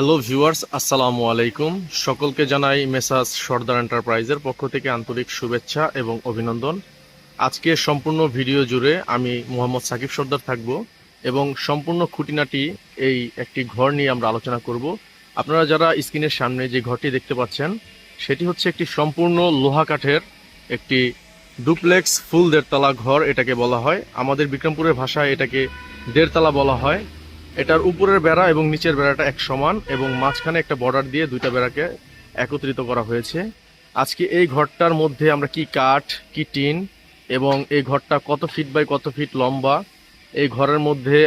Hello viewers, আসসালামু আলাইকুম। সকলকে জানাই মেসাজ সর্দার এন্টারপ্রাইজের পক্ষ থেকে আন্তরিক শুভেচ্ছা এবং অভিনন্দন। আজকে সম্পূর্ণ ভিডিও জুড়ে আমি মোহাম্মদ সাকিব সর্দার থাকব এবং সম্পূর্ণ খুঁটিনাটি এই একটি ঘর নিয়ে আমরা আলোচনা করব। আপনারা যারা স্ক্রিনের সামনে যে ঘরটি দেখতে পাচ্ছেন, সেটি হচ্ছে একটি সম্পূর্ণ লোহা কাঠের একটি ডুপ্লেক্স ফুল দেড়তলা ঘর, এটাকে বলা হয়। আমাদের বিক্রমপুরের ভাষায় এটাকে দেড়তলা বলা হয়। এটার উপরের বেড়া এবং নিচের বেড়াটা এক সমান এবং মাঝখানে একটা বর্ডার দিয়ে দুইটা বেড়াকে একত্রিত করা হয়েছে। আজকে এই ঘরটার মধ্যে আমরা কি কাঠ, কি টিন এবং এই ঘরটা কত ফিট বাই কত ফিট লম্বা, এই ঘরের মধ্যে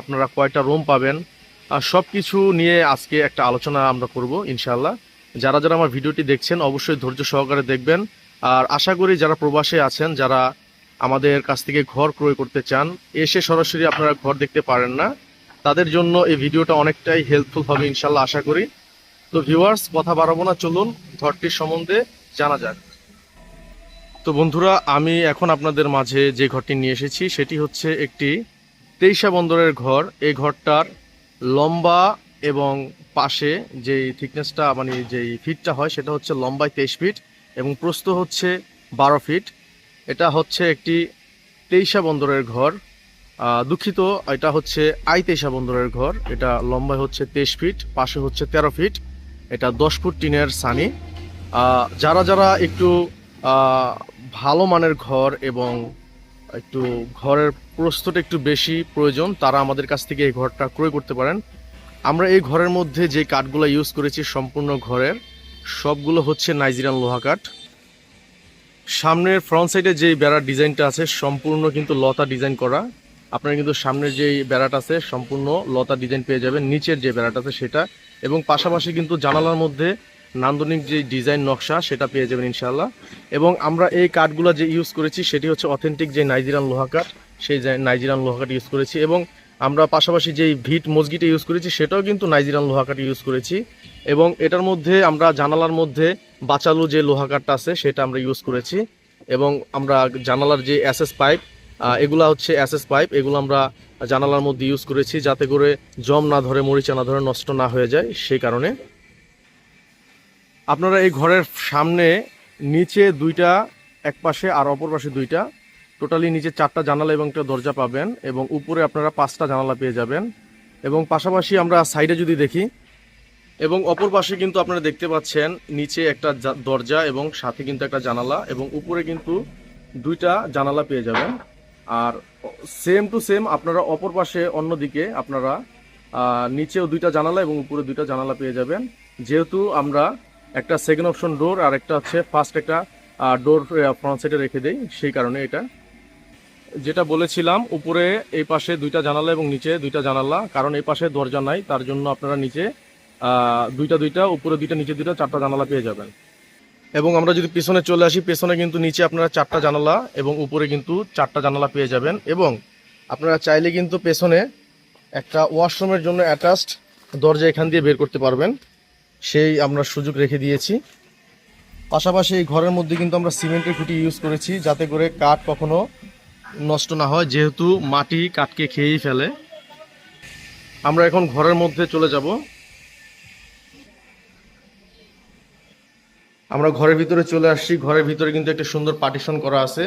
আপনারা কয়টা রুম পাবেন, আর সব কিছু নিয়ে আজকে একটা আলোচনা আমরা করব ইনশাল্লাহ যারা যারা আমার ভিডিওটি দেখছেন, অবশ্যই ধৈর্য সহকারে দেখবেন। আর আশা করি যারা প্রবাসে আছেন, যারা আমাদের কাছ থেকে ঘর ক্রয় করতে চান, এসে সরাসরি আপনারা ঘর দেখতে পারেন না। তাদের জন্য এই ভিডিওটা অনেকটাই হেল্পফুল হবে ইনশাল্লাহ আশা করি। তো ভিউয়ার্স কথা বাড়াবো না, চলুন ঘরটির সম্বন্ধে জানা যাক। তো বন্ধুরা, আমি এখন আপনাদের মাঝে যে ঘরটি নিয়ে এসেছি, সেটি হচ্ছে একটি তেইশা বন্দরের ঘর। এই ঘরটার লম্বা এবং পাশে যেই থিকনেসটা মানে যেই ফিটটা হয়, সেটা হচ্ছে লম্বায় তেইশ ফিট এবং প্রস্থ হচ্ছে বারো ফিট এটা হচ্ছে একটি তেইশা বন্দরের ঘর। দুঃখিত, এটা হচ্ছে আই তেইশা বন্দরের ঘর। এটা লম্বায় হচ্ছে তেইশ ফিট, পাশে হচ্ছে তেরো ফিট। এটা দশ ফুট টিনের সানি। যারা যারা একটু ভালো মানের ঘর এবং একটু ঘরের প্রস্তটা একটু বেশি প্রয়োজন, তারা আমাদের কাছ থেকে এই ঘরটা ক্রয় করতে পারেন। আমরা এই ঘরের মধ্যে যে কাঠগুলো ইউজ করেছি সম্পূর্ণ ঘরের, সবগুলো হচ্ছে নাইজেরিয়ান লোহা কাঠ। সামনের ফ্রন্ট সাইডে যে বেড়ার ডিজাইনটা আছে, সম্পূর্ণ কিন্তু লতা ডিজাইন করা। আপনারা কিন্তু সামনের যে বেড়াটা আছে, সম্পূর্ণ লতা ডিজাইন পেয়ে যাবেন, নিচের যে বেড়াটা আছে সেটা। এবং পাশাপাশি কিন্তু জানালার মধ্যে নান্দনিক যে ডিজাইন নকশা, সেটা পেয়ে যাবেন ইনশাল্লাহ এবং আমরা এই কাঠগুলো যে ইউজ করেছি, সেটি হচ্ছে অথেন্টিক যে নাইজেরিয়ান লোহা কাঠ, সেই যে নাইজেরিয়ান লোহা কাঠ ইউজ করেছি। এবং আমরা পাশাপাশি যেই ভিট মসগিটা ইউজ করেছি, সেটাও কিন্তু নাইজেরিয়ান লোহা কাঠ ইউজ করেছি। এবং এটার মধ্যে আমরা জানালার মধ্যে বাঁচালো যে লোহা কাঠটা আছে, সেটা আমরা ইউজ করেছি। এবং আমরা জানালার যে অ্যাসেস পাইপ এগুলা হচ্ছে অ্যাসেস পাইপ, এগুলো আমরা জানালার মধ্যে ইউজ করেছি যাতে করে জম না ধরে, মরিচা না ধরে নষ্ট না হয়ে যায়, সেই কারণে। আপনারা এই ঘরের সামনে নিচে দুইটা, এক পাশে আর অপর পাশে দুইটা, টোটালি নিচে চারটা জানালা এবং একটা দরজা পাবেন এবং উপরে আপনারা পাঁচটা জানালা পেয়ে যাবেন। এবং পাশাপাশি আমরা সাইডে যদি দেখি, এবং অপর পাশে কিন্তু আপনারা দেখতে পাচ্ছেন নিচে একটা দরজা এবং সাথে কিন্তু একটা জানালা এবং উপরে কিন্তু দুইটা জানালা পেয়ে যাবেন। আর সেম টু সেম আপনারা অপর পাশে অন্যদিকে আপনারা নিচেও দুইটা জানালা এবং উপরে দুইটা জানালা পেয়ে যাবেন। যেহেতু আমরা একটা সেকেন্ড অপশন ডোর আর একটা হচ্ছে ফার্স্ট একটা ডোর ফ্রন্ট সাইডে রেখে দেই, সেই কারণে এটা। যেটা বলেছিলাম, উপরে এই পাশে দুইটা জানালা এবং নিচে দুইটা জানালা, কারণ এই পাশে দরজা নাই, তার জন্য আপনারা নিচে দুইটা দুইটা, উপরে দুইটা, নিচে দুইটা, চারটা জানালা পেয়ে যাবেন। এবং আমরা যদি পেছনে চলে আসি, পেছনে কিন্তু নিচে আপনারা চারটা জানালা এবং উপরে কিন্তু চারটা জানালা পেয়ে যাবেন। এবং আপনারা চাইলে কিন্তু পেছনে একটা ওয়াশরুমের জন্য অ্যাটাচড দরজা এখান দিয়ে বের করতে পারবেন। সেই আমরা সুযোগ রেখে দিয়েছি। পাশাপাশি এই ঘরের মধ্যে কিন্তু আমরা সিমেন্টের খুঁটি ইউজ করেছি, যাতে করে কাঠ কখনো নষ্ট না হয়, যেহেতু মাটি কাঠকে খেয়েই ফেলে। আমরা এখন ঘরের মধ্যে চলে যাব। আমরা ঘরের ভিতরে চলে আসছি। ঘরের ভিতরে কিন্তু একটা সুন্দর পার্টিশন করা আছে।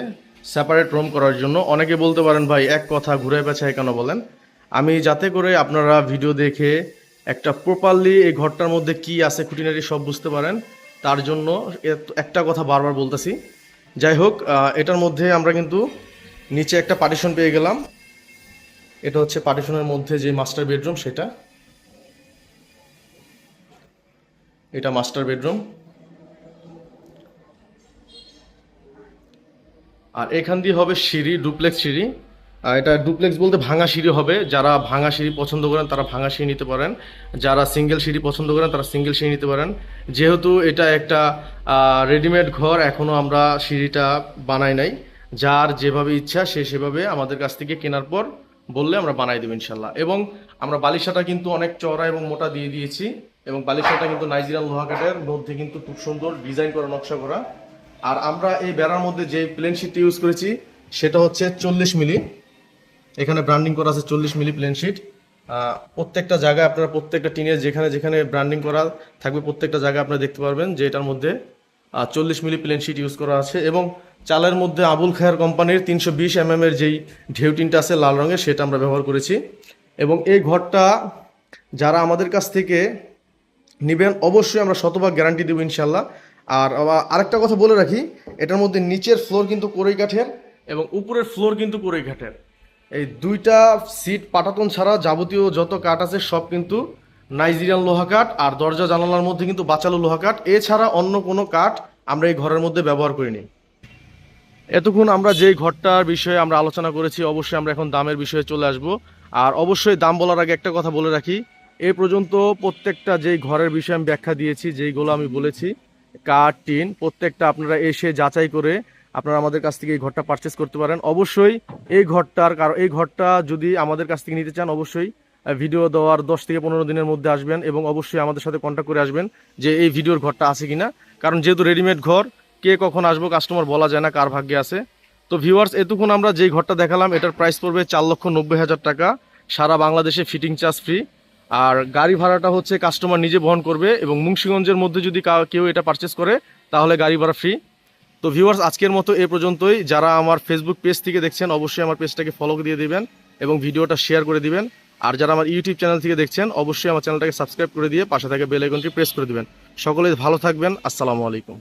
সেপারেট রুম করার জন্য। অনেকে বলতে পারেন, ভাই, এক কথা ঘুরে পেছায় কেন বলেন? আমি যাতে করে আপনারা ভিডিও দেখে একটা প্রপারলি এই ঘরটার মধ্যে কি আছে, খুঁটিনাটি সব বুঝতে পারেন। তার জন্য একটা কথা বারবার বলতেছি। যাই হোক এটার মধ্যে আমরা কিন্তু নিচে একটা পার্টিশন পেয়ে গেলাম। এটা হচ্ছে পার্টিশনের মধ্যে যে মাস্টার বেডরুম সেটা। এটা মাস্টার বেডরুম আর এখান দিয়ে হবে সিঁড়ি ডুপ্লেক্স সিঁড়ি। আর এটা ডুপ্লেক্স বলতে ভাঙা সিঁড়ি হবে। যারা ভাঙা সিঁড়ি পছন্দ করেন, তারা ভাঙা সিঁড়ি নিতে পারেন। যারা সিঙ্গেল সিঁড়ি পছন্দ করেন, তারা সিঙ্গেল সিঁড়ি নিতে পারেন। যেহেতু এটা একটা রেডিমেড ঘর এখনও আমরা সিঁড়িটা বানাই নাই। যার যেভাবে ইচ্ছা, সে সেভাবে আমাদের কাছ থেকে কেনার পর বললে আমরা বানাই দেবো ইনশাল্লাহ। এবং আমরা বালিশাটা কিন্তু অনেক চওড়া এবং মোটা দিয়ে দিয়েছি। এবং বালিশাটা কিন্তু নাইজেরিয়ান লোহা মধ্যে কিন্তু খুব সুন্দর ডিজাইন করা, নকশা করা। আর আমরা এই বেড়ার মধ্যে যে প্লেন শিটটি ইউজ করেছি, সেটা হচ্ছে চল্লিশ মিলি। এখানে ব্র্যান্ডিং করা আছে চল্লিশ মিলি প্লেন শিট প্রত্যেকটা জায়গায় আপনারা প্রত্যেকটা টিনের যেখানে যেখানে ব্র্যান্ডিং করা থাকবে, প্রত্যেকটা জায়গায় আপনারা দেখতে পারবেন যে এটার মধ্যে চল্লিশ মিলি প্লেন শিট ইউজ করা আছে এবং চালের মধ্যে আবুল খায়ার কোম্পানির তিনশো বিশ এম এর যেই ঢেউ টিনটা আছে লাল রঙের, সেটা আমরা ব্যবহার করেছি। এবং এই ঘরটা যারা আমাদের কাছ থেকে নেবেন, অবশ্যই আমরা শতভাগ গ্যারান্টি দেবো ইনশাল্লাহ আর আরেকটা কথা বলে রাখি, এটার মধ্যে নিচের ফ্লোর কিন্তু কোরই কাঠের এবং উপরের ফ্লোর কিন্তু কোরই কাঠের। এই দুইটা সিট পাটাতন ছাড়া যাবতীয় যত কাঠ আছে সব কিন্তু নাইজেরিয়ান লোহা কাঠ আর দরজা জানালার মধ্যে কিন্তু বাঁচালো লোহা কাঠ। এছাড়া অন্য কোনো কাঠ আমরা এই ঘরের মধ্যে ব্যবহার করিনি। এতক্ষণ আমরা যেই ঘরটার বিষয়ে আমরা আলোচনা করেছি, অবশ্যই আমরা এখন দামের বিষয়ে চলে আসব। আর অবশ্যই দাম বলার আগে একটা কথা বলে রাখি, এ পর্যন্ত প্রত্যেকটা যেই ঘরের বিষয়ে আমি ব্যাখ্যা দিয়েছি, যেইগুলো আমি বলেছি কাঠ টিন, প্রত্যেকটা আপনারা এসে যাচাই করে আপনারা আমাদের কাছ থেকে এই ঘরটা পারচেস করতে পারেন। অবশ্যই এই ঘরটার কারণ এই ঘরটা যদি আমাদের কাছ থেকে নিতে চান, অবশ্যই ভিডিও দেওয়ার দশ থেকে পনেরো দিনের মধ্যে আসবেন এবং অবশ্যই আমাদের সাথে কন্ট্যাক্ট করে আসবেন যে এই ভিডিওর ঘরটা আছে কিনা। কারণ যেহেতু রেডিমেড ঘর, কে কখন আসব কাস্টমার বলা যায় না কার ভাগ্যে আছে। তো ভিউয়ার্স এতক্ষণ আমরা যেই ঘরটা দেখালাম, এটার প্রাইস পড়বে চার লক্ষ নব্বই হাজার টাকা। সারা বাংলাদেশে ফিটিং চার্জ ফ্রি আর গাড়ি ভাড়াটা হচ্ছে কাস্টমার নিজে বহন করবে এবং মুন্সিগঞ্জের মধ্যে যদি কেউ এটা পারচেস করে, তাহলে গাড়ি ভাড়া ফ্রি তো ভিউয়ার্স আজকের মতো এ পর্যন্তই। যারা আমার ফেসবুক পেজ থেকে দেখছেন, অবশ্যই আমার পেজটাকে ফলো দিয়ে দিবেন এবং ভিডিওটা শেয়ার করে দিবেন। আর যারা আমার ইউটিউব চ্যানেল থেকে দেখছেন, অবশ্যই আমার চ্যানেলটাকে সাবস্ক্রাইব করে দিয়ে পাশে থাকা বেল আইকনটি প্রেস করে দিবেন। সকলে ভালো থাকবেন। আসসালামু আলাইকুম।